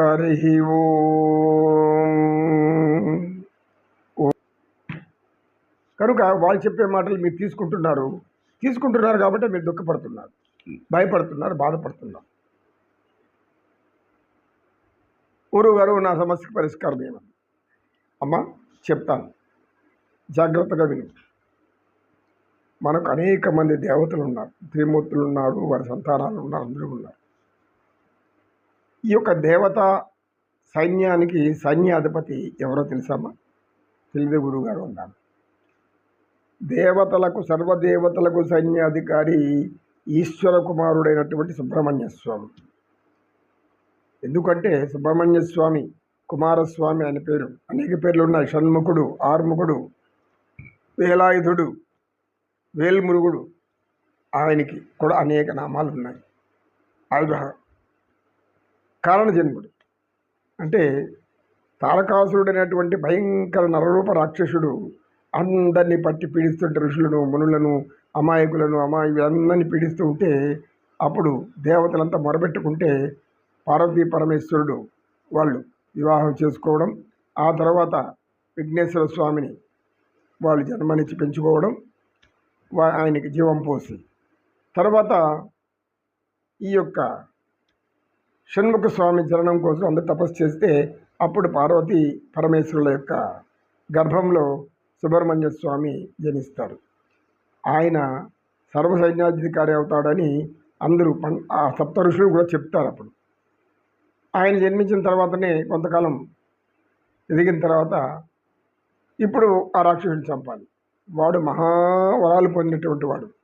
హరి కనుక వాళ్ళు చెప్పే మాటలు మీరు తీసుకుంటున్నారు. తీసుకుంటున్నారు కాబట్టి మీరు దుఃఖపడుతున్నారు. భయపడుతున్నారు బాధపడుతున్నారు. గురువు గారు నా సమస్యకు పరిష్కారం ఏమని అమ్మ చెప్తాను. జాగ్రత్తగా విను. మనకు అనేక మంది దేవతలు ఉన్నారు. త్రిమూర్తులు ఉన్నారు వారి సంతానాలు ఉన్నారు అందరూ ఉన్నారు. ఈ యొక్క దేవత సైన్యానికి సైన్యాధిపతి ఎవరో తెలుసామా తెలివి గురువు గారు ఉన్నారు. దేవతలకు సర్వదేవతలకు సైన్యాధికారి ఈశ్వర కుమారుడైనటువంటి సుబ్రహ్మణ్య స్వామి. ఎందుకంటే సుబ్రహ్మణ్య స్వామి కుమారస్వామి అనే పేరు అనేక పేర్లు ఉన్నాయి. షణ్ముఖుడు ఆర్ముఖుడు వేలాయుధుడు వేల్మురుగుడు ఆయనకి కూడా అనేక నామాలు ఉన్నాయి. ఆయుధ కారణజన్ముడు. అంటే తారకాసురుడు అనేటువంటి భయంకర నరరూప రాక్షసుడు అందరినీ పట్టి పీడిస్తుంటే ఋషులను మునులను అమాయకులను అమాయకులు అందరినీ పీడిస్తూ ఉంటే అప్పుడు దేవతలంతా మొరబెట్టుకుంటే పార్వతీ పరమేశ్వరుడు వాళ్ళు వివాహం చేసుకోవడం ఆ తర్వాత విఘ్నేశ్వర స్వామిని వాళ్ళు జన్మనిచ్చి పెంచుకోవడం వా- ఆయనకి జీవం పోసి. తర్వాత ఈ యొక్క షణ్ముఖ స్వామి జననం కోసం అందరు తపస్సు చేస్తే అప్పుడు పార్వతి పరమేశ్వరుల యొక్క గర్భంలో సుబ్రహ్మణ్య స్వామి జనిస్తాడు ఆయన సర్వ సైన్యాధికారి అవుతాడని అందరూ పం ఆ సప్త ఋషులు కూడా చెప్తారు అప్పుడు. ఆయన జన్మించిన తర్వాతనే కొంతకాలం ఎదిగిన తర్వాత ఇప్పుడు ఆ రాక్షసుని చంపాలి. వాడు మహా వరాలు పొందినటువంటి వాడు.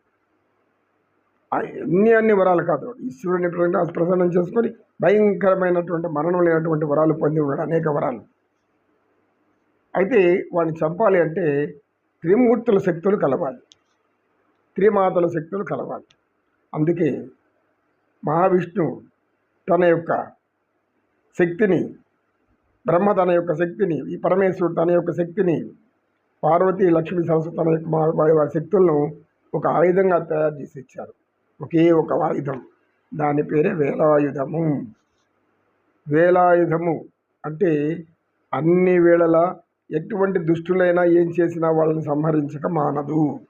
అన్ని ఎన్ని అన్ని వరాలు కాదు ఈశ్వరుని ప్రసన్నం చేసుకొని భయంకరమైనటువంటి మరణం లేనటువంటి వరాలు పొంది ఉన్నాడు అనేక వరాలు. అయితే వాడిని చంపాలి అంటే త్రిమూర్తుల శక్తులు కలవాలి. త్రిమాతల శక్తులు కలవాలి. అందుకే మహావిష్ణువు తన యొక్క శక్తిని బ్రహ్మ తన యొక్క శక్తిని ఈ పరమేశ్వరుడు తన యొక్క శక్తిని పార్వతీ లక్ష్మీ సరస్వతి తన యొక్క మా- వారి వారి శక్తులను ఒక ఆయుధంగా తయారు చేసి ఇచ్చారు. ఒకే ఒక ఆయుధం. దాని పేరే వేలాయుధము. వేలాయుధము అంటే అన్ని వేళలా ఎటువంటి దుష్టులైనా ఏం చేసినా వాళ్ళని సంహరించక మానదు.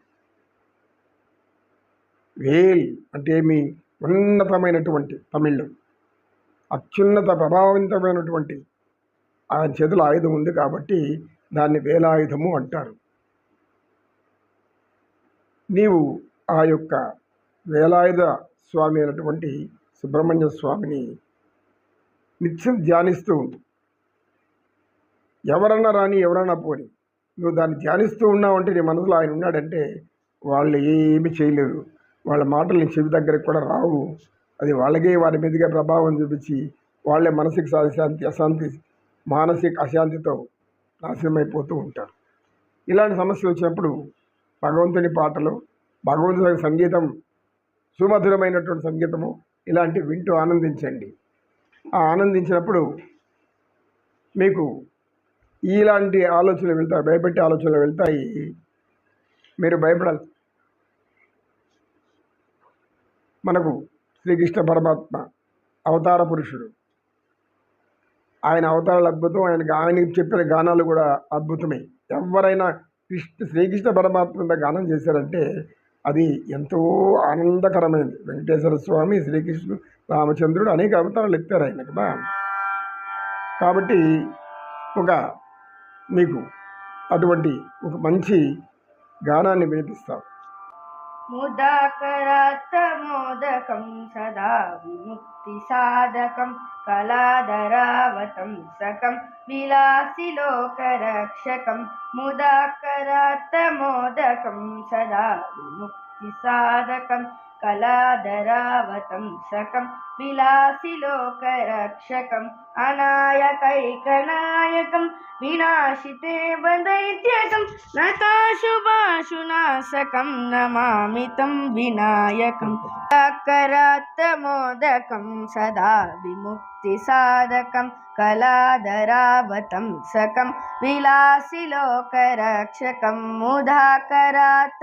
వేల్ అంటే మీ ఉన్నతమైనటువంటి తమిళ్. అత్యున్నత ప్రభావవంతమైనటువంటి ఆయన చేతుల ఆయుధం ఉంది కాబట్టి దాన్ని వేలాయుధము అంటారు. నీవు ఆ యొక్క వేలాయుధ స్వామి అయినటువంటి సుబ్రహ్మణ్య స్వామిని నిత్యం ధ్యానిస్తూ ఉండు. ఎవరన్నా రాని ఎవరన్నా పోని నువ్వు దాన్ని ధ్యానిస్తూ ఉన్నావంటే నీ మనసులో ఆయన ఉన్నాడంటే వాళ్ళు ఏమి చేయలేరు. వాళ్ళ మాటలు నీ చెవి దగ్గరికి కూడా రావు. అది వాళ్ళకే వారి మీదుగా ప్రభావం చూపించి వాళ్ళే మానసిక అశాంతి అశాంతి మానసిక అశాంతితో నాశనమైపోతూ ఉంటారు. ఇలాంటి సమస్యలు వచ్చినప్పుడు భగవంతుని పాటలు భగవంతుని సంగీతం సుమధురమైనటువంటి సంగీతము ఇలాంటివి వింటూ ఆనందించండి. ఆనందించినప్పుడు మీకు ఇలాంటి ఆలోచనలు వెళ్తాయి భయపెట్టే ఆలోచనలు వెళ్తాయి. మీరు భయపడాలి. మనకు శ్రీకృష్ణ పరమాత్మ అవతార పురుషుడు. ఆయన అవతారాలు అద్భుతం ఆయన ఆయనకి చెప్పిన గానాలు కూడా అద్భుతమే. ఎవరైనా కృష్ణ శ్రీకృష్ణ పరమాత్మ గానం చేశారంటే అది ఎంతో ఆనందకరమైనది. వెంకటేశ్వర స్వామి శ్రీకృష్ణుడు రామచంద్రుడు అనేక అవతారాలు ఎత్తారు ఆయన కదా? కాబట్టి ఒక మీకు అటువంటి ఒక మంచి గానాన్ని వినిపిస్తాం. ముదాకరాత్తమోదకం సదా విముక్తి సాధకం కళాధరావతం సకం విలాసిలోకరక్షకం ముదాకరాత్తమోదకం సదా విముక్తి భక్తిసాధకం కళాధరావతం సకం విలాసిలోకరక్షకం అనాయకైకనాయకం వినాశితే వదైత్యకం నకాశుభాశునాశకం నమామితం వినాయకం करात सदा विमुक्तिसाधकं कला सकं विलासिलोकरक्षकं मुदा करात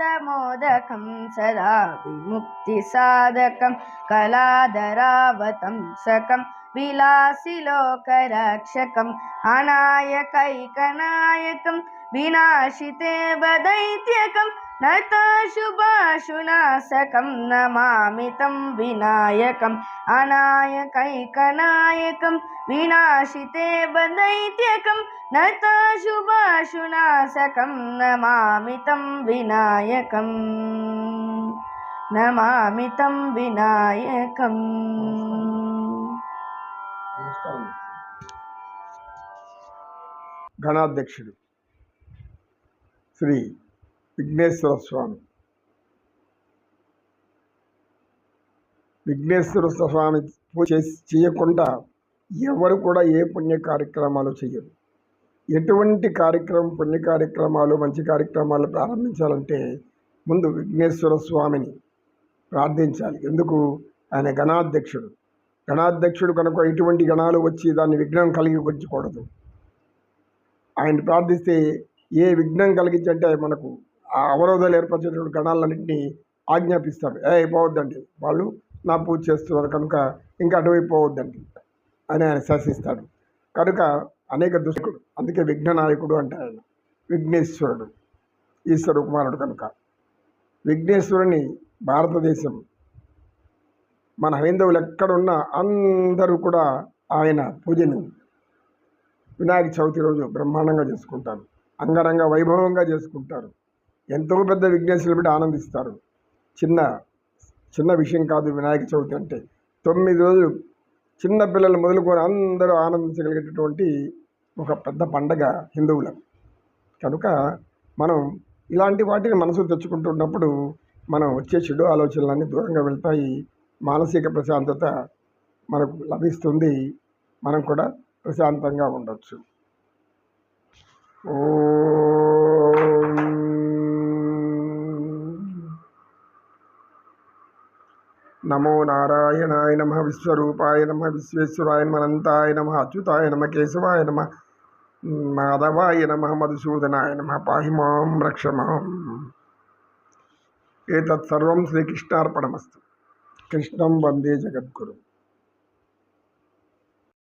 सदा विमुक्तिसाधकं कला दरावतं सकं विलासिलोकरक्षकम् अनायकैकनायकं विनाशिते वदैत्यकम् నతాశుభాశునాశకం నమామితం వినాయకం అనాయకైకనాయకం వినాశితే బదైత్యకం నతాశుభాశునాశకం నమామితం వినాయకం నమామితం వినాయకం గణాధ్యక్షుడు శ్రీ విఘ్నేశ్వర స్వామి. విఘ్నేశ్వర స్వామి పూజ చేసి చేయకుండా ఎవరు కూడా ఏ పుణ్య కార్యక్రమాలు చేయరు. ఎటువంటి కార్యక్రమం పుణ్య కార్యక్రమాలు మంచి కార్యక్రమాలు ప్రారంభించాలంటే ముందు విఘ్నేశ్వర స్వామిని ప్రార్థించాలి. ఎందుకు? ఆయన గణాధ్యక్షుడు. గణాధ్యక్షుడు కనుక ఎటువంటి గణాలు వచ్చి దాన్ని విఘ్నం కలిగించకూడదు. ఆయన ప్రార్థిస్తే ఏ విఘ్నం కలిగించంటే మనకు ఆ అవరోధాలు ఏర్పరిచేటువంటి గణాలన్నింటినీ ఆజ్ఞాపిస్తారు. ఏ పోవద్దండి వాళ్ళు నా పూజ చేస్తున్నారు కనుక ఇంకా అటువైపు పోవద్దండి అని ఆయన శాసిస్తాడు. కనుక అనేక దుష్టుడు అందుకే విఘ్న నాయకుడు అంటారు. ఆయన విఘ్నేశ్వరుడు ఈశ్వర కుమారుడు కనుక. విఘ్నేశ్వరుని భారతదేశం మన హైందవులు ఎక్కడున్నా అందరూ కూడా ఆయన పూజను వినాయక చవితి రోజు బ్రహ్మాండంగా చేసుకుంటారు. అంగరంగ వైభవంగా చేసుకుంటారు. ఎంతో పెద్ద విఘ్నేశ్వరులు పెట్టి ఆనందిస్తారు. చిన్న చిన్న విషయం కాదు వినాయక చవితి అంటే. తొమ్మిది రోజులు చిన్న పిల్లలు మొదలుకొని అందరూ ఆనందించగలిగేటటువంటి ఒక పెద్ద పండగ హిందువులకు. కనుక మనం ఇలాంటి వాటిని మనసు తెచ్చుకుంటున్నప్పుడు మనం వచ్చే చెడు ఆలోచనలన్నీ దూరంగా వెళ్తాయి. మానసిక ప్రశాంతత మనకు లభిస్తుంది. మనం కూడా ప్రశాంతంగా ఉండొచ్చు. ఓ నమో నారాయణాయ నమ విశ్వరూపాయ నమ విశ్వేశ్వరాయ నమ అనంతాయ నమ అచ్యుతాయ నమ కేశవాయ నమ మాధవాయ నమ మధుసూదనాయ నమ పాహి మాం రక్ష మాం. ఏతత్ శ్రీకృష్ణార్పణమస్తు. కృష్ణం వందే జగద్గురు.